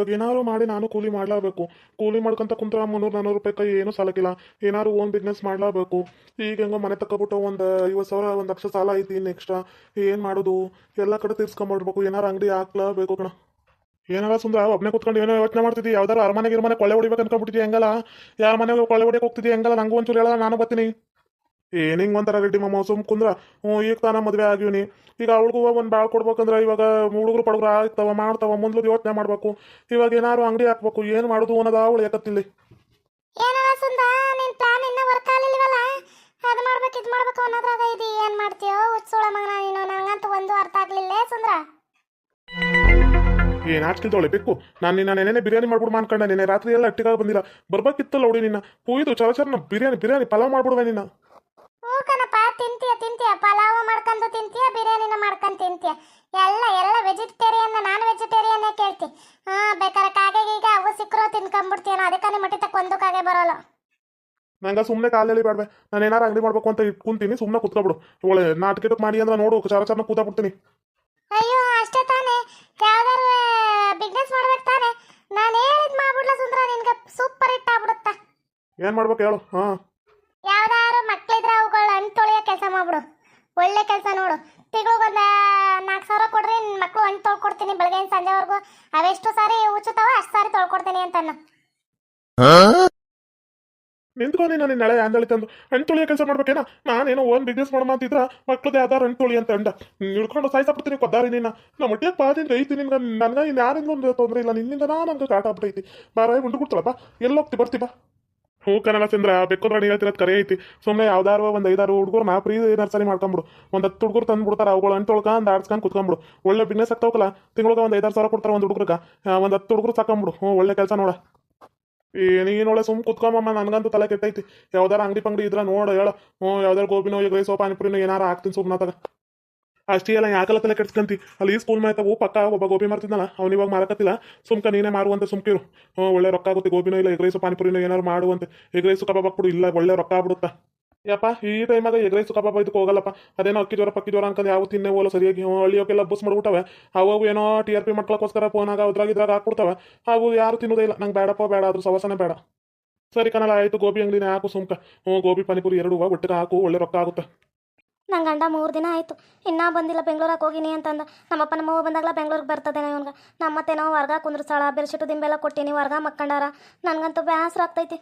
ಇವಾಗ ಏನಾದ್ರು ಮಾಡಿ ನಾನು ಕೂಲಿ ಮಾಡಲೇಬೇಕು. ಕೂಲಿ ಮಾಡ್ಕೊಂತ ಕುಂತ್ರ ಮುನ್ನೂರು ನಾನೂರು ರೂಪಾಯಿ ಕೈ ಏನೂ ಸಾಲಕ್ಕಿಲ್ಲ. ಏನಾದ್ರು ಓನ್ ಬಿಸ್ನೆಸ್ ಮಾಡಲೇಬೇಕು. ಈಗ ಹೆಂಗೋ ಮನೆ ತಗೊಬಿಟ್ಟು ಒಂದು ಐವತ್ತು ಸಾವಿರ, ಒಂದು ಲಕ್ಷ ಸಾಲ ಐತಿ ಇನ್ನು ಎಕ್ಸ್ಟ್ರಾ ಏನು ಮಾಡೋದು? ಎಲ್ಲ ಕಡೆ ತೀರ್ಸ್ಕೊಂಬಿಡ್ಬೇಕು ಏನಾರು ಅಂಗಡಿ ಹಾಕ್ಲೇಬೇಕು ಕಣ. ಏನಾರ ಸುಂದರ ಒಬ್ಬನೇ ಕುತ್ಕೊಂಡು ಏನೋ ಯೋಚನೆ ಮಾಡ್ತಿದ್ದಿ. ಯಾವ್ದಾರು ಅರಮನೆ ಇರಮನೆ ಕೊಳ್ಳೆ ಹೊಡಿಬೇಕು ಅನ್ಕೊಂಡ್ಬಿಟ್ಟಿದ್ದಿ ಹೆಂಗಲ್ಲ? ಯಾರ ಮನೆ ಕೊಳ್ಳೆ ಹೊಡಿಯಕ್ಕೆ ಹೋಗ್ತಿದ್ದೆ ಹೆಂಗಲ್ಲ? ನಂಗೂ ಒಂಚೂರು ಹೇಳಲ್ಲ, ನಾನು ಬರ್ತೀನಿ. ಏನ್ ಹಿಂಗ್ ಒಂಥರ ರೆಡ್ಡಿ ಮಾಮ ಸುಮ್ ಕುಂದ್ರ? ಹ್ಞೂ ಈಗ ತಾನ ಮದುವೆ ಆಗಿವ್ನಿ ಈಗ ಅವಳಿಗೂ ಒಂದು ಭಾಳ ಕೊಡ್ಬೇಕಂದ್ರೆ ಇವಾಗ ಹುಡುಗರು ಪಡುಗರು ಆಗ್ತಾವ ಮಾಡ್ತಾವ ಮುಂದ್ಲು ಯೋಚನೆ ಮಾಡ್ಬೇಕು. ಇವಾಗ ಏನಾರು ಅಂಗಡಿ ಹಾಕ್ಬೇಕು ಏನು ಮಾಡೋದು ಅನ್ನೋದು ಅವಳು ಯಾಕತ್ತಿಲ್ಲಿ ಅದ್ ಮಾಡ್ಬೇಕು ಇದ್ ಮಾಡ್ಬೇಕು ಅನ್ನೋದ್ರಾಗ ಇದು ಏನ್ ಮಾಡ್ತೀಯೋ? ಹುಚ್ಚೋಳ ಮಗನ ನೀನು ನಂಗಂತೂ ಒಂದು ಅರ್ಥ ಆಗ್ಲಿಲ್ಲ ಸುಂದ್ರ? ಏನ್ ಹಾಚ್ಕಿಲ್ದವಳೆ ಬೇಕು ನಾನು ನಿನ್ನ ನೆನೆ ಬಿರಿಯಾನಿ ಮಾಡ್ಬಿಡು ಅನ್ಕೊಂಡೆ ನೆನೆ ರಾತ್ರಿ ಎಲ್ಲ ಅಟ್ಟಿಗಾಗ ಬಂದಿಲ್ಲ. ಬರ್ಬೇಕಿತ್ತಲ್ಲ ಹುಡಿ ನಿನ್ನ. ಪೂಯ್ದು ಚಲಚರ್ನ ಬಿರಿಯಾನಿ ಬಿರಿಯಾನಿ ಪಲಾವ್ ಮಾಡ್ಬಿಡುವೆ ನಿನ್ನ. ಹ್ಞೂ ಕಣಪ್ಪ ತಿಂತೀಯ ತಿಂತೀಯ. ಪಲಾವ್ ಮಾಡ್ಕೊಂಡು ತಿಂತೀಯ ಬಿರಿಯಾನಿನ ಮಾಡ್ಕೊಂಡು ತಿಂತೀಯ. ಎಲ್ಲ ಎಲ್ಲ ವೆಜಿಟೇರಿಯನ್ ನಾನ್ ವೆಜಿಟೇರಿಯನ್ ಕೇಳ್ತಿ. ಹಾ ಬೇಕಾರೆ ಕಾಗೆ ಈಗ ಅವು ಸಿಕ್ಕರೋ ತಿನ್ಕೊಂಡ್ಬಿಡ್ತೀಯನೋ ಅದಕ್ಕೆ ಮಟ್ಟಿ ತಕ್ಕ ಒಂದು ಕಾಗೆ ಬರೋಲ್ಲ. ನಂಗೆ ಸುಮ್ಮನೆ ಕಾಲಲ್ಲಿ ಬೇಡವೆ ನಾನು ಏನಾರು ಅಂಗಡಿ ಮಾಡ್ಬೇಕು ಅಂತ ಕುಂತೀನಿ ಸುಮ್ಮನೆ ಕುತ್ಕೊಬಿಡು. ಒಳ್ಳೆ ನಾಟಕಕ್ಕೆ ಮಾಡಿ ಅಂದ್ರೆ ನೋಡು ಚಾರ ಕೂತಾ ಬಿಡ್ತೀನಿ ಅಯ್ಯೋ ಅಷ್ಟೇ ತಾನೇ. ಯಾವ್ದಾರು ಬಿಸ್ನೆಸ್ ಮಾಡ್ಬೇಕು ತಾನೆ. ನಾನು ಹೇಳಿದ್ ಮಾಡ್ಬಿಡ್ಲ ಸುಂದ್ರ ನಿನ್ಗೆ ಸೂಪರ್ ಹಿಟ್ ಆಗ್ಬಿಡುತ್ತ. ಏನು ಮಾಡ್ಬೇಕು ಹೇಳು ಹಾ ಯಾವ್ದಾರು ಮಕ್ಳಿದ್ರೆ ಅವುಗಳ ಹಣ್ಣು ತೊಳೆಯೋ ಕೆಲಸ ಮಾಡ್ಬಿಡು ಒಳ್ಳೆ ಕೆಲಸ ನೋಡು ತಿಂಗಳಿಗೊಂದು ನಾಲ್ಕು ಸಾವಿರ ಕೊಡ್ರಿ ಮಕ್ಕಳು ಹಣ್ಣು ತೊಳ್ಕೊಡ್ತೀನಿ ಬೆಳಗ್ಗೆ ಸಂಜೆವರೆಗೂ ಅವೆಷ್ಟು ಸಾರಿ ಉಚ್ಚುತ್ತಾವ ಅಷ್ಟು ಸಾರಿ ತೊಳ್ಕೊಡ್ತೀನಿ ನೀನು ನಿಂತ್ಕೊಂಡು ನಾನು ನಾಳೆ ಅಂದಳಿ ತಂದು ಹಣ್ಣು ತುಳಿಯೋ ಕೆಲಸ ಮಾಡ್ಬೇಕೇನ? ನಾನೇನೋ ಓನ್ ಬಿಸ್ನೆಸ್ ಮಾಡೋಣ ಅಂತಿದ್ರ ಮಕ್ಳದ್ದು ಆಧಾರ ಹಣ್ಣು ತುಳಿ ಅಂತ ಅಂಡ ಹಿಡ್ಕೊಂಡು ಸಾಯ್ಸಾಬಿಡ್ತೀನಿ ಕೊದ್ದಾರಿ ನಿನ್ನ. ನಮ್ಮ ಮಟ್ಟಿಗೆ ಪಾದಿಂದ ಐತಿ ನಿನ್ಗೆ. ನನಗೆ ಇನ್ನು ಯಾರಿಂದ ಒಂದು ತೊಂದರೆ ಇಲ್ಲ. ನಿನ್ನಿಂದ ನಾನು ನಮ್ಗೆ ಕಾಟ ಆಗ್ಬಿಟ್ಟೈತಿ. ಬಾರ ಉಂಡು ಬಾ ಎಲ್ಲಿ ಹೋಗ್ತಿ ಬರ್ತಿ ಬಾ. ಹ್ಞೂ ಕನ್ನಡ ಚಂದ್ರ ಬೆಕ್ಕೋದ್ರ ನೀ ಹೇಳ್ತಿರೋದು ಕರೆ ಐತಿ. ಸುಮ್ಮನೆ ಯಾವ್ದಾರು ಒಂದು ಐದಾರು ಹುಡುಗರು ನಾ ಫ್ರೀ ನರ್ಸರಿ ಮಾಡ್ಕೊಂಬಿಡು. ಒಂದು ಹತ್ತು ಹುಡುಗರು ತಂದು ಬಿಡ್ತಾರೆ ಅವುಗಳು ಅಂತ ತೊಳ್ಕೊಂಡು ಆಡ್ಸ್ಕೊಂಡು ಕುತ್ಕೊಂಬಿಡು. ಒಳ್ಳೆ ಬಿಸ್ನೆಸ್ ಆಗ್ತಾವಲ್ಲ ತಿಂಗಳಿಗೆ ಒಂದು ಐದಾರು ಸಾವಿರ ಕೊಡ್ತಾರೆ ಒಂದು ಹುಡುಗರಿಗೆ. ಒಂದು ಹತ್ತು ಹುಡುಗರು ಸಾಕೊಂಬಿಡು. ಹ್ಞೂ ಒಳ್ಳೆ ಕೆಲಸ ನೋಡ. ಈ ನೀನೊಳ್ಳೆ ಸುಮ್ ಕುತ್ಕೊಂಬಮ್ಮ, ನನಗಂತೂ ತಲೆ ಕೆಟ್ಟೈತಿ. ಯಾವ್ದಾರು ಅಂಗಡಿ ಪಂಗಡಿ ಇದ್ರ ನೋಡು ಹೇಳು. ಹ್ಞೂ ಯಾವ್ದಾರು ಗೋಬಿನೋ ಈಗ ಪಾನಿಪುರಿನೋ ಏನಾರ ಹಾಕ್ತೀನಿ ಸುಮ್ಮನೆ ತಗ. ಅಷ್ಟೇ ಎಲ್ಲ ಯಾಕಲ್ಲ ತಲೆ ಕೆಡ್ಸ್ಕಂತಿ? ಅಲ್ಲಿ ಸ್ಕೂಲ್ ಮಾಡ್ತಾವು ಪಕ್ಕ, ಒಬ್ಬ ಗೋಬಿ ಮಾರ್ತಿದ್ನಲ್ಲ ಅವ್ನು ಇವಾಗ ಮಾರಕತ್ತಿಲ್ಲ. ಸುಮ್ಕ ನೀನೇ ಮಾರುವಂತೆ ಸುಮ್ಕಿರು. ಒಳ್ಳೆ ರೊಕ್ಕ ಆಗುತ್ತೆ, ಗೋಬಿನೂ ಇಲ್ಲ, ಎಗ್ ರೈಸು, ಪಾನಿಪುರಿನೋ ಏನಾರು ಮಾಡುವಂತೆ ಎಗ್ ರೈಸು ಕಬಾಬ್ ಹಾಕ್ಬಿಡು, ಇಲ್ಲ, ಒಳ್ಳೆ ರೊಕ್ಕ ಆಗ್ಬಿಡುತ್ತಾ. ಯಪ್ಪ, ಈ ಟೈಮಾಗ ಎಗ್ ರೈಸು ಕಬಾಬ್ ಇದಕ್ಕೆ ಹೋಗಲ್ಲಪ್ಪ. ಅದೇನೋ ಅಕ್ಕಿ ಜ್ವರ, ಪಕ್ಕಿ ಜ್ವರ ಅನ್ಕೊಂಡು ಯಾವ ತಿನ್ನೇ ಹೋಲೋ ಸರಿಯಾಗಿ. ಹಳ್ಳಿಯೋಕೆಲ್ಲ ಬಸ್ ಮಾಡ್ಬಿಟ್ಟವೆ. ಅವು ಏನೋ ಟಿ ಆರ್ ಪಿ ಮಾಡ್ಕೊಳಕ್ಕೋಸ್ಕರ ಫೋನಾಗ ಅದ್ರಾಗ ಇದ್ರಾಗ ಹಾಕ್ಬಿಡ್ತವೆ. ಅವು ಯಾರು ತಿನ್ನೋದೇ ಇಲ್ಲ. ನಂಗೆ ಬೇಡಪ್ಪ ಬೇಡ ಅದ್ರ ಸವಸನೆ ಬೇಡ. ಸರಿ ಕಣಲ್ಲ, ಆಯಿತು, ಗೋಬಿ ಅಂಗಡಿನೇ ಹಾಕು ಸುಮ್ಕ. ಹ್ಞೂ, ಗೋಬಿ, ಪಾನಿಪುರಿ ಎರಡು ಒಟ್ಟಿಗೆ ಹಾಕು, ಒಳ್ಳೆ ರೊಕ್ಕ ಆಗುತ್ತೆ. ನನ್ನ ಗಂಡ ಮೂರು ದಿನ ಆಯಿತು. ಇನ್ನೂ ಬಂದಿಲ್ಲ ಬೆಂಗಳೂರಿಗೆ ಹೋಗಿನಿ ಅಂತಂದ. ನಮ್ಮಪ್ಪ ನಮ್ಮವ್ವ ಬಂದಾಗಲ ಬೆಂಗಳೂರಿಗೆ ಬರ್ತದೇನೋ ಇವನ್ಗೆ. ನಮ್ಮತ್ತೇನೋ ಹೊರ್ಗ ಕುಂದ್ರಸಾಳ ಬೆರ್ಶಿಟ್ಟು ದಿಂಬೆಲ್ಲ ಕೊಟ್ಟಿನಿ, ವರ್ಗ ಮಕ್ಕಂಡಾರ. ನನಗಂತೂ ಬೇಸರ ಆಗ್ತೈತಿ.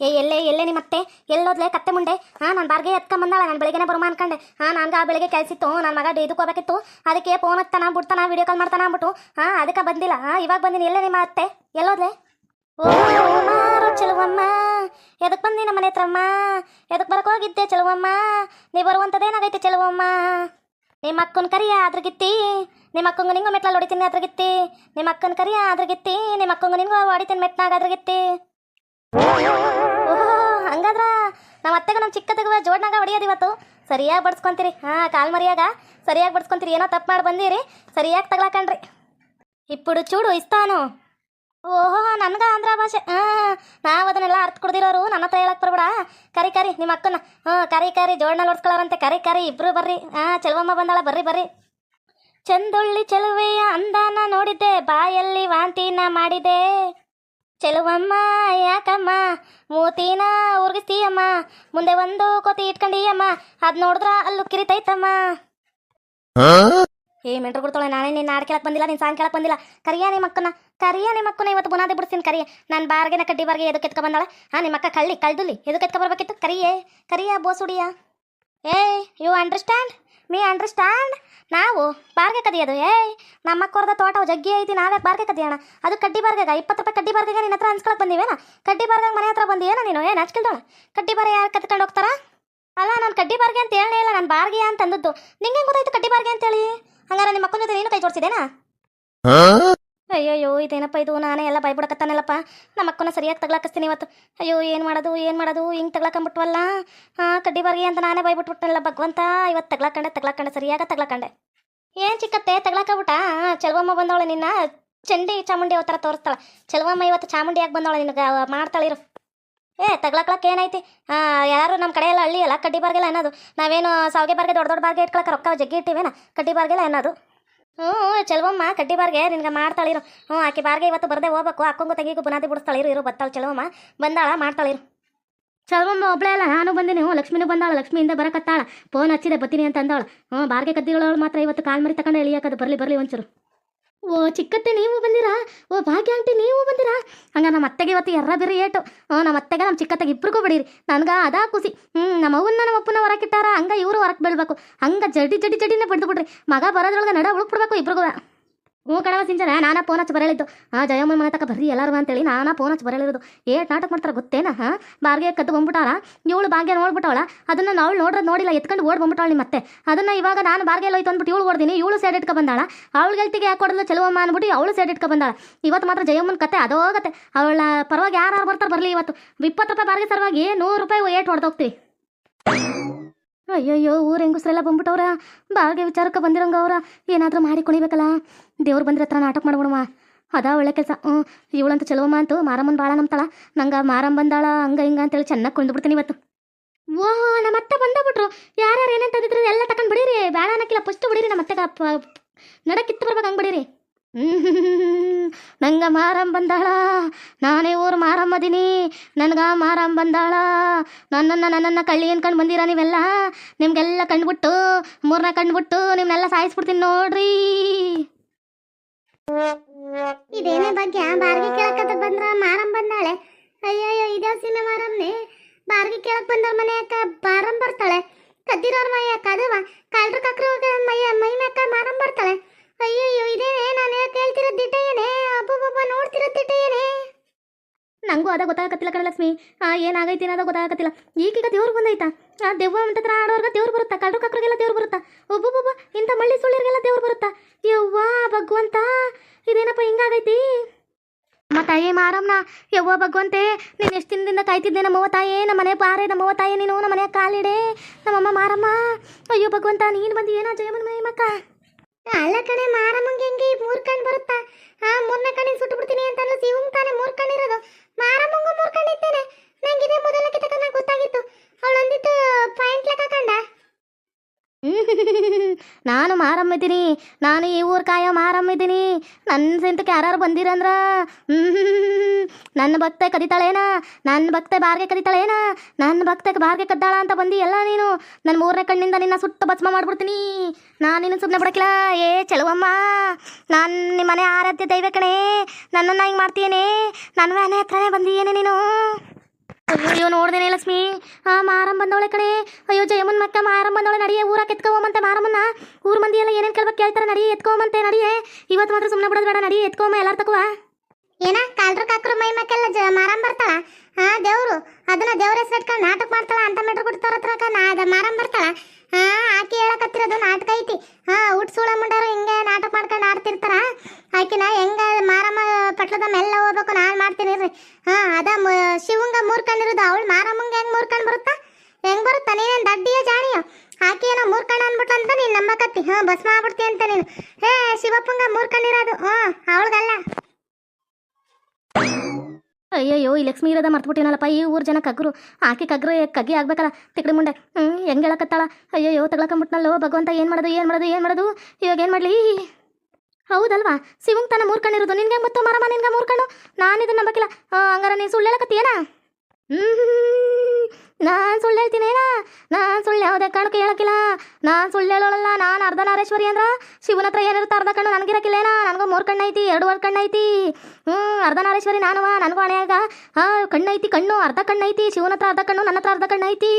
ಏ, ಎಲ್ಲೇ ಎಲ್ಲೇ ನಿಮ್ಮ ಮತ್ತೆ? ಎಲ್ಲೋದ್ಲೆ ಕತ್ತೆ ಮುಂಡೆ? ಹಾಂ ನಾನು ಬಾರ್ಗೆ ಎತ್ಕೊಂಬಂದಾಳ ನಾನು ಬೆಳಿಗ್ಗೆನೆ ಬರುಮ ಅನ್ಕಂಡೆ. ಹಾಂ ನನಗೆ ಆ ಬೆಳಿಗ್ಗೆ ಕೆಲಸಿತ್ತು ನನ್ನ ಮಗ ಇದಕ್ಕೆ ಹೋಗ್ಬೇಕಿತ್ತು ಅದಕ್ಕೆ ಫೋನ್ ಹತ್ತಾನ ಬಿಡ್ತಾನ ವೀಡಿಯೋ ಕಾಲ್ ಮಾಡ್ತಾನ ಅಂದ್ಬಿಟ್ಟು. ಹಾಂ ಅದಕ್ಕೆ ಬಂದಿಲ್ಲ. ಹಾಂ ಇವಾಗ ಬಂದಿನಿ, ಎಲ್ಲೇ ನಿಮ್ಮ ಅತ್ತೆ? ಎಲ್ಲೋದ್ಲೆ? ಓ ಮಾರೋ ಚೆಲುವಮ್ಮ ಎದಕ್ ಬಂದಿ ನಮ್ಮ ಮನೆ ಹತ್ರಮ್ಮ ಎದಕ್ ಬರಕ್ ಹೋಗಿದ್ದೆ ಚೆಲುವಮ್ಮ ನೀ ಬರುವಂಥದ್ದೇನಾಗೈತೆ ಚೆಲುವಮ್ಮ ನಿಮ್ಮ ಅಕ್ಕನ ಕರಿಯ ಅದ್ರಗಿತ್ತಿ ನಿಮ್ಮ ಅಕ್ಕಂಗ ನಿಂಗೂ ಮೆಟ್ಲಲ್ಲಿ ಹೊಡಿತೀನಿ ಅದ್ರಗಿತ್ತಿ ನಿಮ್ಮ ಅಕ್ಕನ ಕರಿಯ ಅದ್ರಗಿತ್ತಿ ನಿಮ್ಮ ಅಕ್ಕಂಗ ನಿಂಗೂ ಹೊಡಿತೀನಿ ಮೆಟ್ನಾಗ ಅದ್ರಗಿತ್ತಿ ಓಹೋ ಹಂಗಾದ್ರ ನಮ್ಮ ಅತ್ತೆಗ ನಮ್ಮ ಚಿಕ್ಕದಗ ಜೋಡ್ನಾಗ ಹೊಡಿಯೋದು ಇವತ್ತು ಸರಿಯಾಗಿ ಬಡ್ಸ್ಕೊಂತೀರಿ ಹಾಂ ಕಾಲ್ ಮರಿಯಾಗ ಸರಿಯಾಗಿ ಬಡ್ಸ್ಕೊಂತೀರಿ ಏನೋ ತಪ್ಪು ಮಾಡಿ ಬಂದಿರಿ ಸರಿಯಾಗಿ ತಗ್ಲಾಕಂಡ್ರಿ ఇప్పుడు చూడు ಇಸ್ತಾನು ಓಹೋ ನನ್ಗ ಆಂಧ್ರ ಭಾಷೆ. ಹಾಂ ನಾವು ಅದನ್ನೆಲ್ಲ ಅರ್ಥ ಕುಡ್ದಿರೋರು ನನ್ನ ಹತ್ರ ಹೇಳಕ್ ಬರ್ಬೇಡ. ಕರಿ ಕರಿ ನಿಮ್ಮ ಅಕ್ಕನ. ಹ್ಞೂ ಕರಿ ಕರಿ ಜೋಡ್ನ ನೋಡ್ಸ್ಕೊಳ್ಳೋರಂತೆ ಕರಿ ಕರಿ ಇಬ್ರು ಬರ್ರಿ. ಹಾಂ ಚೆಲುವಮ್ಮ ಬಂದಾಳ ಬರ್ರಿ ಬರ್ರಿ. ಚಂದೊಳ್ಳಿ ಚೆಲುವೆಯ ಅಂದಾನ ನೋಡಿದ್ದೆ ಬಾಯಲ್ಲಿ ವಾಂತಿನ ಮಾಡಿದೆ ಚೆಲುವಮ್ಮ ಯಾಕಮ್ಮ ಮೂತಿನ ಉರ್ಗಿಸ್ತೀಯಮ್ಮ ಮುಂದೆ ಒಂದು ಕೋತಿ ಇಟ್ಕೊಂಡಿಯಮ್ಮ ಅದ್ ನೋಡಿದ್ರ ಅಲ್ಲೂ ಕಿರಿತೈತಮ್ಮ. ಏ ಮೆಂಟ್ರು ಕೊಡ್ತಾಳೆ ನಾನೇ ನಿನ್ನ ಆಡ್ ಕೇಳಕ್ ಬಂದಿಲ್ಲ ನಿನ್ ಸಾಂಗ್ ಕೇಳಕ್ ಬಂದಿಲ್ಲ. ಕರಿಯ ನಿಮ್ಮ ಅಕ್ಕನ. ಕರಿಯ ನಿಮ್ಮ ಅಕ್ಕನ ಇವತ್ತು ಬುನಾದಿ ಬಿಡ್ತೀನಿ ಕರಿಯ. ನಾನು ಬಾರ್ಗೆನ ಕಡ್ಡಿ ಬಾರ್ಗೆ ಎದಕ್ಕೆ ಎತ್ಕೊ ಬಂದಾಳ? ನಿಮ್ಮ ಅಕ್ಕ ಕಳ್ಳಿ, ಕಳ್ದುಲಿ ಎದಕ್ಕೆ ಎತ್ಕೊ ಬರ್ಬೇಕಿತ್ತು? ಕರಿಯೇ, ಕರಿಯ ಬೋಸುಡಿಯ. ಏ ಯು ಅಂಡರ್ಸ್ಟ್ಯಾಂಡ್? Me understand? ನಾವು ಬಾರ್ಗೆ ಕದಿಯೋದು, ಏಯ್, ನಮ್ಮ ಅಕ್ಕೋರ್ದ ತೋಟ ಜಗ್ಗಿ ಐತಿ ನಾವ್ಯಾಕೆ ಬಾರ್ಗೆ ಕದಿಯೋಣ? ಅದು ಕಡ್ಡಿ ಬಾರ್ಗಾಗ, ಇಪ್ಪತ್ತು ರೂಪಾಯಿ ಕಡ್ಡಿ ಬಾರ್ಗೆ ನಿನ್ನ ಹತ್ರ ಅನ್ಸ್ಕೊಳಕ್ ಬಂದಿವೇನ? ಕಡ್ಡಿ ಬಾರ್ಗಾಗ ಮನೆ ಹತ್ರ ಬಂದಿಯೇನ ನೀನು? ಏನು ಹಚ್ಕಿಲ್ದೋಳ? ಕಡ್ಡಿ ಬಾರ ಯಾರು ಕತ್ಕೊಂಡು ಹೋಗ್ತಾರ? ಅಲ್ಲ, ನಾನು ಕಡ್ಡಿ ಬಾರ್ಗೆ ಅಂತ ಹೇಳೇ ಇಲ್ಲ, ನಾನು ಬಾರ್ಗೆ ಅಂತ ಅಂದದ್ದು ನಿಂಗೆ ಗೊತ್ತಾಯ್ತು ಕಡ್ಡಿ ಬಾರ್ಗೆ ಅಂತೇಳಿ? ಹಂಗಾರ ನಿಮ್ಮ ಅಕ್ಕನ ಜೊತೆ ನೀನು ಕೈ ಜೋಡಿಸಿದೇನಾ? ಅಯ್ಯಯ್ಯೋ ಇದೇನಪ್ಪ ಇದು? ನಾನೇ ಎಲ್ಲ ಬೈಬಿಡಕತ್ತಾನಲ್ಲಪ್ಪ ನಮ್ಮ ಅಕ್ಕನ ಸರಿಯಾಗಿ ತಗ್ಲಾಕಿಸ್ತೀನಿ ಇವತ್ತು. ಅಯ್ಯೋ, ಏನು ಮಾಡೋದು ಏನು ಮಾಡೋದು? ಹಿಂಗೆ ತಗ್ಲಾಕೊಂಬಿಟ್ವಲ್ಲ? ಹಾಂ ಕಡ್ಡಿ ಬಾರ್ಗಿ ಅಂತ ನಾನೇ ಬೈಬಿಟ್ಬಿಟ್ಟನಲ್ಲ ಭಗವಂತ. ಇವತ್ತು ತಗ್ಲಾಕಂಡೆ ತಗ್ಲಾಕಂಡೆ, ಸರಿಯಾಗ ತಗ್ಲಾಕಂಡೆ. ಏನು ಚಿಕ್ಕತ್ತೆ, ತಗ್ಲಾಕಬಿಟ್ಟ? ಚಲವಮ್ಮ ಬಂದವಳೆ ನಿನ್ನ. ಚಂಡಿ ಚಾಮುಂಡಿ ಅವತಾರ ತೋರಿಸ್ತಾಳೆ. ಚಲವಮ್ಮ ಇವತ್ತು ಚಾಮುಂಡಿ ಚಾಮುಂಡಿಯಾಗಿ ಬಂದವಳೆ ನಿನಗೆ? ಮಾಡ್ತಾಳಿರು ಏ, ತಗ್ಲಾಕ್ಲಕ್ ಏನೈತಿ ಯಾರು ನಮ್ಮ ಕಡೆ ಎಲ್ಲ ಹಳ್ಳಿ ಅಲ್ಲ ಕಡ್ಡಿ ಬಾರ್ಗೆಲ್ಲ ಅನ್ನೋದು. ನಾವೇನು ಸಾವಿಗೆ ಬಾರ್ಗೆ ದೊಡ್ಡ ದೊಡ್ಡ ಬಾರ್ಗೆ ಇಟ್ಕೊಳಕ್ಕೆ ರೊಕ್ಕ ಜಗ್ಗಿ ಇಟ್ಟಿವೇನ? ಕಡ್ಡಿ ಬಾರ್ಗೆಲ್ಲ ಅನ್ನೋದು. ಹ್ಞೂ ಚಲುವಮ್ಮ ಕಡ್ಡಿ ಬಾರ್ಗೆ ನಿನ್ಗೆ ಮಾಡ್ತಾಳಿರು ಹ್ಞೂ, ಆಕೆ ಬಾರ್ಗೆ ಇವತ್ತು ಬರದೆ ಹೋಗ್ಬೇಕು. ಅಕ್ಕಂಗೂ ತೆಗಿಗೂ ಬುನಾದಿ ಬಿಡಿಸ್ತಾಳಿರು ಇರು ಬತ್ತಾಳ ಚಲುವಮ್ಮ ಬಂದಾಳ ಮಾಡ್ತಾಳಿರು ಚಲುವಮ್ಮ ಒಬ್ಳೆ ಅಲ್ಲ, ನಾನು ಬಂದಿನಿ. ಹ್ಞೂ, ಲಕ್ಷ್ಮಿನೂ ಬಂದಾಳ, ಲಕ್ಷ್ಮಿಯಿಂದ ಬರಕತ್ತಾಳ. ಫೋನ್ ಹಚ್ಚಿದೆ ಬತ್ತೀನಿ ಅಂತ ಅಂದಾಳ. ಹ್ಞೂ, ಬಾರ್ಗೆ ಕದ್ದಿಗಳವಳು ಮಾತ್ರ ಇವತ್ತು ಕಾಲ್ ಮರಿ ತಗೊಂಡು ಎಳಿಯಾಕದು. ಬರಲಿ ಬರಲಿ ಒಂಚೂರು. ಓ, ಚಿಕ್ಕತ್ತೆ, ನೀವು ಬಂದಿರಾ? ಓ, ಭಾಗ್ಯ ಆಂಟಿ, ನೀವು ಬಂದಿರಾ? ಹಂಗ ನಮ್ಮ ಅತ್ತೆಗೆ ಇವತ್ತು ಎರ್ರ ಬಿರಿ ಏಟು. ಹ್ಞೂ ನಮ್ಮ ಅತ್ತೆಗೆ ನಮ್ಮ ಚಿಕ್ಕತ್ತೆಗೆ ಇಬ್ರಿಗೂ ಬಿಡಿರಿ. ನನ್ಗೆ ಅದಾ ಖುಷಿ. ಹ್ಞೂ ನಮ್ಮ ಅವ್ವನ್ನ ನಮ್ಮ ಅಪ್ಪನ ಹೊರಕಿಟ್ಟಾರ ಹಂಗ ಇವರು ಹೊರಗೆ ಬೀಳ್ಬೇಕು. ಹಂಗ ಜಡಿ ಜಡಿ ಜಡಿನೇ ಬಿಡ್ದು ಬಿಡ್ರಿ. ಮಗ ಬರೋದ್ರೊಳಗೆ ನಡ ಉಳ್ಕ್ಬಿಡ್ಬೇಕು ಇಬ್ರಿಗೂ. ಹ್ಞೂ ಕಣವ ಸಿಂಚನ ನಾನಾ ಫೋನ್ ಹಚ್ಚಿ ಬರಲಿದ್ದು. ಆ ಜಯಮ್ಮ ಮನೆ ತಕ ಬರ್ರಿ ಎಲ್ಲರೂ ಅಂತೇಳಿ ನಾನಾ ಫೋನ್ ಹಚ್ಚಿ ಬರಲಿರೋದು. ಏಟ್ ನಾಟಕ ಮಾಡ್ತಾರೆ ಗೊತ್ತೇನ, ಹಾ? ಬಾರ್ಗೆ ಕದ್ದು ಬಂದ್ಬಿಟ್ಟಾರ ಇವಳು ಭಾಗ್ಯ ನೋಡ್ಬಿಟ್ಟವಳ. ಅದನ್ನ ನಾವು ನೋಡ್ರದ್ ನೋಡಿಲ್ಲ, ಎತ್ಕೊಂಡು ಓಡ್ ನಿಮ್ಮ ಮತ್ತೆ ಅದನ್ನ ಇವಾಗ ನಾನು ಬಾರ್ಗೆ ಹೋಯ್ತು ಅಂದ್ಬಿಟ್ಟು ಇವಳು ಓಡ್ದೀನಿ, ಇವಳು ಸೈಡ್ ಇಟ್ಕೊ ಬಂದಾಳ. ಅವಳ ಗೆಲ್ತಿಗೆ ಯಾಕೆ ಕೊಡಲ್ಲ ಚೆಲುವಮ್ಮ ಅಂದ್ಬಿಟ್ಟು ಅವಳು ಸೈಡ್ ಇಟ್ಕೊ ಬಂದಾಳ. ಇವತ್ತು ಮಾತ್ರ ಜಯಮ್ಮನ ಕತೆ ಅದೋಗತ್ತೆ ಅವಳ ಪರವಾಗಿ ಯಾರು ಬರ್ತಾರೆ ಬರಲಿ ಇವತ್ತು. ಇಪ್ಪತ್ತು ರೂಪಾಯಿ ಬಾರ್ಗೆ ಸರವಾಗಿ ನೂರು ರೂಪಾಯಿ ಏಟ್ ಹೊಡೆದೋಗ್ತೀವಿ. ಅಯ್ಯಯ್ಯೋ ಊರ ಹೆಂಗಸ್ರೆಲ್ಲ ಬಂದ್ಬಿಟ್ಟವ್ರ. ಬಾಳ್ಗೆ ವಿಚಾರಕ್ಕೆ ಬಂದಿರಂಗ ಅವ್ರ ಏನಾದರೂ ಮಾಡಿ ಕುಣಿಬೇಕಲ್ಲ? ದೇವ್ರು ಬಂದಿರ ಹತ್ರ ನಾಟಕ ಮಾಡ್ಬಿಡಮ್ಮ ಅದಾ ಒಳ್ಳೆ ಕೆಲಸ. ಹ್ಞೂ ಇವಳಂತ ಚಲೋಮ್ಮ ಅಂತು ಮಾರಮ್ಮನ ಭಾಳ ನಂಬ್ತಾಳ. ನಂಗೆ ಮಾರಮ್ಮ ಬಂದಾಳ, ಹಂಗ ಹಿಂಗ ಅಂತೇಳಿ ಚೆನ್ನಾಗಿ ಕುಣಿದ್ಬಿಡ್ತೀನಿ ಇವತ್ತು. ವಾ ನಮ್ಮ ಅತ್ತೆ ಬಂದಬಿಟ್ರು ಯಾರ್ಯಾರು ಏನೇನು ತಂದಿದ್ರು ಎಲ್ಲ ತಗೊಂಡು ಬಿಡಿರಿ. ಬೇಡ ಅನ್ನಕ್ಕಿಲ್ಲ ಫಸ್ಟ್ ಬಿಡಿರಿ ನಮ್ಮ ಅತ್ತೆಗೆ. ಪ- ನಡ ಕಿತ್ತು ಬರ್ಬೇಕು, ಹಂಗೆ ಬಿಡಿರಿ. ನಂಗ ಮಾರಮ್ಮ ಬಂದಾಳ. ನಾನೇ ಊರು ಮಾರಮ್ಮದೀನಿ ನನ್ಗ ಮಾರಮ್ಮ ಬಂದಾಳ. ನನ್ನನ್ನು ನನ್ನನ್ನು ಕಳ್ಳಿ ಅನ್ಕೊಂಡು ಬಂದಿರ ನೀವೆಲ್ಲ? ನಿಮ್ಗೆಲ್ಲ ಕಂಡ್ಬಿಟ್ಟು, ಮೂರನೇ ಕಂಡ್ಬಿಟ್ಟು ನಿಮ್ನೆಲ್ಲ ಸಾಯಿಸ್ಬಿಡ್ತೀನಿ ನೋಡ್ರಿ. ಇದೇನೇ ಬಗ್ಗೆ ಬಾರ್ಗಿ ಕೇಳಕತ್ತ ಬಂದ್ರ ಮಾರಂ ಬಂದಾಳೆ. ಅಯ್ಯಯ್ಯೋ ಇದೇ ಸಿನ ಮಾರಮ್ನೆ ಬಾರ್ಗಿ ಕೇಳಕ್ ಮನೆ ಅಕ್ಕ ಬಾರಂ ಬರ್ತಾಳೆ? ಕದ್ದಿರೋರ್ ಮೈಯ ಕದವ ಕಾಲ್ರ ಕಕ್ರ ಮೈ ಮೈ ಮ್ಯಾಕ ಮಾರಂ ಬರ್ತಾಳೆ. ನಂಗೂ ಅದ ಗೊತ್ತಾಗತ್ತಿಲ್ಲ ಕಣ ಆ, ಏನಾಗೈತಿ ಅನ್ನೋದ ಗೊತ್ತಾಗತ್ತಿಲ್ಲ ಈಗೀಗ ದೇವ್ರು ಬಂದೈತಾ? ಆ, ದೆವ್ವ ಹತ್ರ ಆಡೋರ್ಗ ದೇವ್ರು ಬರುತ್ತಾ? ಕಳ್ರು ಕಕ್ರಿಗೆಲ್ಲ ದೇವ್ರು ಬರುತ್ತಾ? ಒಬ್ಬೊಬ್ಬೊಬ್ಬ, ಇಂಥ ಮಳ್ಳಿ ಸುಳ್ಳಿರಿಗೆಲ್ಲ ದೇವ್ರು ಬರುತ್ತಾ? ಯವ್ವಾ, ಭಗವಂತ, ಇದೇನಪ್ಪ ಹಿಂಗಾಗೈತಿ? ನಮ್ಮ ತಾಯಿ ಮಾರಮ್ಮ ಯವ್ವ ಭಗವಂತೆ, ನೀನು ಎಷ್ಟು ದಿನದಿಂದ ಕಾಯ್ತಿದ್ದೆ ನಮ್ಮವ್ವ ತಾಯಿ? ನಮ್ಮ ಮನೆ ಪಾರೆ ನಮ್ಮವ್ವ ತಾಯಿ ನೀನು, ನಮ್ಮ ಮನೆ ಕಾಲಿಡೆ. ನಮ್ಮಮ್ಮ ಮಾರಮ್ಮ, ಅಯ್ಯೋ ಭಗವಂತ, ನೀನು ಬಂದು ಏನೋ ಜಯಮನ್ ಮೈ ಮಕ್ಕ? ಅಲ್ಲ ಕಣೆ, ಮಾರಮ್ಮಂಗೆ ಹೆಂಗೆ ಮೂರ್ ಕಣ್ ಬರುತ್ತಾ? ಆ, ಮೂರನೇ ಕಣ್ಣಿಗೆ ಸುಟ್ಟು ಬಿಡ್ತೀನಿ ಅಂತ ಅಲ್ಲ ಶಿವಂಗ್ ತಾನೇ ಮೂರ್ ಕಣ್ಣಿರೋದು. ಮಾರಮ್ಮಂಗೂ ಮೂರ್ ಕಣ್ಣಿತ್ತೇನೆ. ನಂಗೆ ಇದೇ ಮೊದಲಕ್ಕೆ ನಾನು ಮಾರಮ್ಮಿದ್ದೀನಿ. ನಾನು ಈ ಊರು ಕಾಯೋ ಮಾರಮ್ಮಿದ್ದೀನಿ. ನನ್ನ ಸಿಂತಕ್ಕೆ ಯಾರು ಬಂದಿರಂದ್ರ? ನನ್ನ ಭಕ್ತೆ ಕದಿತಾಳೇನ? ನನ್ನ ಭಕ್ತೆ ಬಾರ್ಗೆ ಕದಿತಾಳೇನ? ನನ್ನ ಭಕ್ತೆಗೆ ಬಾರ್ಗೆ ಕದ್ದಾಳ ಅಂತ ಬಂದಿ ಎಲ್ಲ ನೀನು ನನ್ನ ಮೂರನೇ ಕಣ್ಣಿಂದ ನಿನ್ನ ಸುಟ್ಟು ಭಸ್ಮ ಮಾಡ್ಬಿಡ್ತೀನಿ. ನಾನು ನಿನ್ನ ಸುಮ್ಮನೆ ಬಿಡಕ್ಕಿಲ್ಲ. ಏ ಚಲುವಮ್ಮ. ನಾನು ನಿಮ್ಮ ಮನೆ ಆರಾಧ್ಯ ದೈವ ಕಣೆ. ನನ್ನನ್ನು ಹಿಂಗೆ ಮಾಡ್ತೀಯೇನೆ? ನನ್ನ ಮನೆ ಹತ್ರನೇ ಬಂದಿಯೇನೆ ನೀನು? ಅಯ್ಯೋ, ನೋಡ್ದೇನೆ ಲಕ್ಷ್ಮಿ. ಆ ಮಾರಂ ಬಂದವಳೆ ಕಣೆ. ಅಯ್ಯೋ ಜಯಮನ್ ಮಕ್ಕ ಮಾರಂ ಬಂದವಳೆ ನಡಿಯೇ, ಊರ ಕೆತ್ಕೋಮಂತೆ ಮಾರಮ್ಮನ್ನ. ಊರ್ ಮಂದಿ ಎಲ್ಲ ಏನೇನು ಕೇಳ್ಬೇಕು ಕೇಳ್ತಾರೆ ನಡಿ ಎತ್ಕೋಮಂತೆ ನಡಿಯೇ. ಇವತ್ತು ಮಾತ್ರ ಸುಮ್ಮನೆ ಬಿಡೋದು ಬೇಡ ನಡಿ ಎತ್ಕೋಮ ಎಲ್ಲಾರ ತಕುವ. ಏನ, ಕಾಲ್ರು ಕಾಕ್ರು ಮೈ ಮಕ್ಕೆಲ್ಲ ಮಾರಂ ಬರ್ತಾಳ? ಹಾ ದೇವ್ರು, ಅದನ್ನ ದೇವ್ರ ಹೆಸರು ಇಟ್ಕೊಂಡು ನಾಟಕ ಮಾಡ್ತಾಳ ಅಂತ ಮೆಟ್ರು ಕೊಡ್ತಾರ ನಾ ಮಾರಂ ಬರ್ತಾಳ? ಹಾ, ಆಕೆ ಹೇಳಕತ್ತಿರೋದು ನಾಟಕ ಐತಿ. ಹಾ ಊಟ ಸೂಳ ಮುಂಡಾರು ಹಿಂಗೆ ನಾಟಕ ಮಾಡ್ಕೊಂಡು ಆಡ್ತಿರ್ತಾರ. ಆಕಿನ ಹೆಂಗ ಮಾರಮ್ಮ ಪಟ್ಲದ ಮೆಲ್ಲ ಹೋಗ್ಬೇಕು, ನಾನು ಮಾಡ್ತೀನಿ ರೀ ಹಾ, ಅದ ಶಿವಂಗ ಮೂರ್ಕೊಂಡಿರೋದು ಅವಳು ಮಾರಮ್ಮಂಗ ಹೆಂಗ್ ಮೂರ್ಕೊಂಡ್ ಬರುತ್ತಾ? ಹೆಂಗ್ ಬರುತ್ತಾ? ನೀನೇನ್ ದಡ್ಡಿಯ ಜಾಣಿಯೋ? ಆಕೆ ಏನೋ ಅಂದ್ಬಿಟ್ಲು ಅಂತ ನೀನ್ ನಂಬಕತ್ತಿ. ಹಾ ಬಸ್ ಆಗ್ಬಿಡ್ತಿ ಅಂತ ನೀನು. ಹೇ, ಶಿವಪ್ಪಂಗ ಮೂರ್ಕೊಂಡಿರೋದು ಹ್ಞೂ ಅವಳಗಲ್ಲ. ಅಯ್ಯಯ್ಯೋ ಈ ಲಕ್ಷ್ಮಿ ಇರೋದ ಮರ್ತ್ಬಿಟ್ಟಿನಲ್ಲಪ್ಪ ಈ ಊರ್ ಜನ ಕಗ್ರು. ಆಕೆ ಕಗ್ರು ಕಗ್ಗಿ ಆಗ್ಬೇಕಲ್ಲ. ತಿಕ್ಕಡಿ ಮುಂಡೆ ಹ್ಞೂ ಹೆಂಗೆ ಹೇಳಕತ್ತಾಳ? ಅಯ್ಯಯ್ಯೋ ತಗೊಳಕಂಬಿಟ್ನಲ್ಲೋ ಭಗವಂತ ಏನು ಮಾಡೋದು ಏನು ಮಾಡೋದು ಏನು ಮಾಡೋದು? ಇವಾಗ ಏನು ಮಾಡಲಿ? ಹೌದಲ್ವಾ? ಶಿವಂಗ್ ತನ್ನ ಮೂರ್ ಕಣ್ಣಿರೋದು. ನಿನ್ಗೆ ಮತ್ತು ಮರಮ ನಿನ್ಗೆ ಮೂರ್ ನಾನು ಇದನ್ನ ನಂಬಕಿಲ್ಲ. ಆ, ಹಂಗಾರ ನೀನು ಸುಳ್ಳು ಹೇಳಕತ್ತೀಯನಾ? ಹ್ಮ್. ನಾನು ಸುಳ್ಳು ಹೇಳ್ತೀನೇನ ನಾನು ಸುಳ್ಳು ಯಾವುದೇ ಕಾರಣಕ್ಕೆ ಹೇಳಕ್ಕಿಲ್ಲ. ನಾನು ಸುಳ್ಳು ಹೇಳೋಳಲ್ಲ, ನಾನು ಅರ್ಧನಾರೇಶ್ವರಿ ಅಂದ್ರ ಶಿವನ ಹತ್ರ ಏನಿರುತ್ತೆ ಅರ್ಧ ಕಣ್ಣು ನನಗಿರಕ್ಕಿಲ್ಲೇನ ನನಗೂ ಮೂರು ಕಣ್ಣು ಐತಿ ಎರಡುವರೆ ಕಣ್ಣು ಐತಿ ಹ್ಞೂ ಅರ್ಧನಾರೇಶ್ವರಿ ನಾನು ನನಗೂ ಹಣೆಯಾಗ. ಹಾ ಕಣ್ಣು ಐತಿ ಕಣ್ಣು, ಅರ್ಧ ಕಣ್ಣು ಐತಿ ಶಿವನ ಹತ್ರ ಅರ್ಧ ಕಣ್ಣು, ನನ್ನ ಹತ್ರ ಅರ್ಧ ಕಣ್ಣು ಐತಿ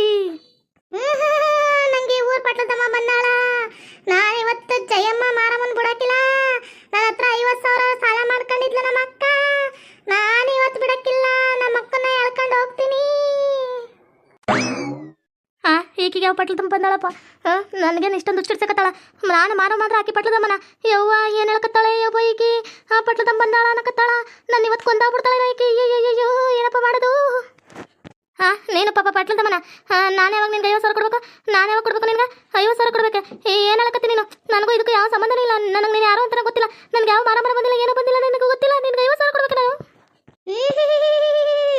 ನಂಗೆ ಊರ್ ಪಟ್ಟದಮ್ಮ ಬಂದಾಳ. ನಾನು ಇವತ್ತು ಜಯಮ್ಮ ಮಾರಮ್ಮನ್ ಬಿಡಕ್ಕಿಲ್ಲ. ನನ್ನ ಹತ್ರ ಐವತ್ತು ಸಾವಿರ ಸಾಲ ಮಾಡ್ಕೊಂಡಿದ್ಲ ನಮ್ಮ ಅಕ್ಕ. ನಾನು ಈಕಿಗೆ ಯಾವ ಪಟ್ಲ ತುಂಬ ಬಂದಾಳಪ್ಪ ಹಾಂ ನನಗೇನು ಇಷ್ಟೊಂದು ದುಶ್ಚಿಡ್ಸಕತ್ತಾಳ ನಾನು ಮಾರೋ ಮಾತ್ರ ಆಕಿ ಪಟ್ಲದಮ್ಮನ ಯವ್ವ, ಏನು ಹೇಳಕತ್ತಾಳೆ ಯವ್ವ ಈಕಿ? ಆ ಪಟ್ಲದಮ್ಮ ಬಂದಾಳ ಅನ್ನಕತ್ತಾಳ. ನಾನು ಇವತ್ತು ಕೊಂದಾಗ್ಬಿಡ್ತಾಳೆ ಈಕಿ. ಅಯ್ಯಯ್ಯೋ ಏನಪ್ಪ ಮಾಡೋದು? ಹಾ ನೀನು ಪಾಪ ಪಟ್ಲದಮ್ಮನ ನಾನು ಯಾವಾಗ ನಿನ್ಗೆ ಐವತ್ತು ಸಾವಿರ ಕೊಡ್ಬೇಕು? ನಾನು ಯಾವಾಗ ಕೊಡ್ಬೇಕು ನಿನ್ಗೆ? ಐವತ್ತು ಸಾವಿರ ಕೊಡ್ಬೇಕು. ಏನು ಹೇಳಕತ್ತಿ ನೀನು? ನನಗೂ ಇದಕ್ಕೂ ಯಾವ ಸಂಬಂಧನೂ ಇಲ್ಲ. ನನಗೆ ನೀನು ಯಾರು ಅಂತ ಗೊತ್ತಿಲ್ಲ. ನನಗೆ ಯಾವ ಮಾರ ಬಂದಿಲ್ಲ, ಏನೋ ಬಂದಿಲ್ಲ, ನಿನಗೆ ಗೊತ್ತಿಲ್ಲ. ನಿನ್ಗೆ ಐವತ್ತು ಸಾವಿರ ಕೊಡ್ಬೇಕು ನಾನು.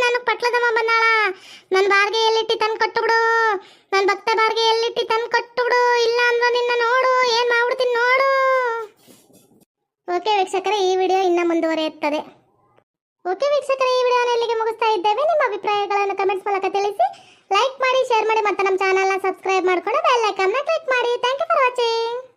ನನಗೆ ಪಟ್ಲದಮ್ಮ ಬಂದಾಳ. ನನ್ನ ಬಾರ್ಗೆ ಎಲ್ಲಿಟ್ಟಿ ತಂದು ಕೊಟ್ಟು ಬಿಡು ನನ್ನ ಭಕ್ತ ಬಾರ್ಗೆ ಎಲ್ಲಿಟ್ಟಿ ತಂದು ಕೊಟ್ಟು ಬಿಡು ಇಲ್ಲ ಅಂದ್ರೆ ನಿನ್ನ ನೋಡು. ಏನು ಮಾಡ್ಬಿಡ್ತೀನಿ ನೋಡು. ಓಕೆ ವೀಕ್ಷಕರೇ, ಈ ವಿಡಿಯೋ ಇನ್ನ ಮುಂದುವರಿಯುತ್ತದೆ. ಓಕೆ ವೀಕ್ಷಕರೇ, ಈ ವಿಡಿಯೋನ ಇಲ್ಲಿಗೆ ಮುಗಿಸ್ತಾ ಇದ್ದೇವೆ. ನಿಮ್ಮ ಅಭಿಪ್ರಾಯಗಳನ್ನು ಕಮೆಂಟ್ಸ್ ಮೂಲಕ ತಿಳಿಸಿ ಲೈಕ್ ಮಾಡಿ ಶೇರ್ ಮಾಡಿ ಮತ್ತೆ ನಮ್ಮ ಚಾನಲ್ನ ಸಬ್ಸ್ಕ್ರೈಬ್ ಮಾಡ್ಕೊಂಡು ಬೆಲ್ ಐಕಾನ್ನ ಕ್ಲಿಕ್ ಮಾಡಿ. Thank you for watching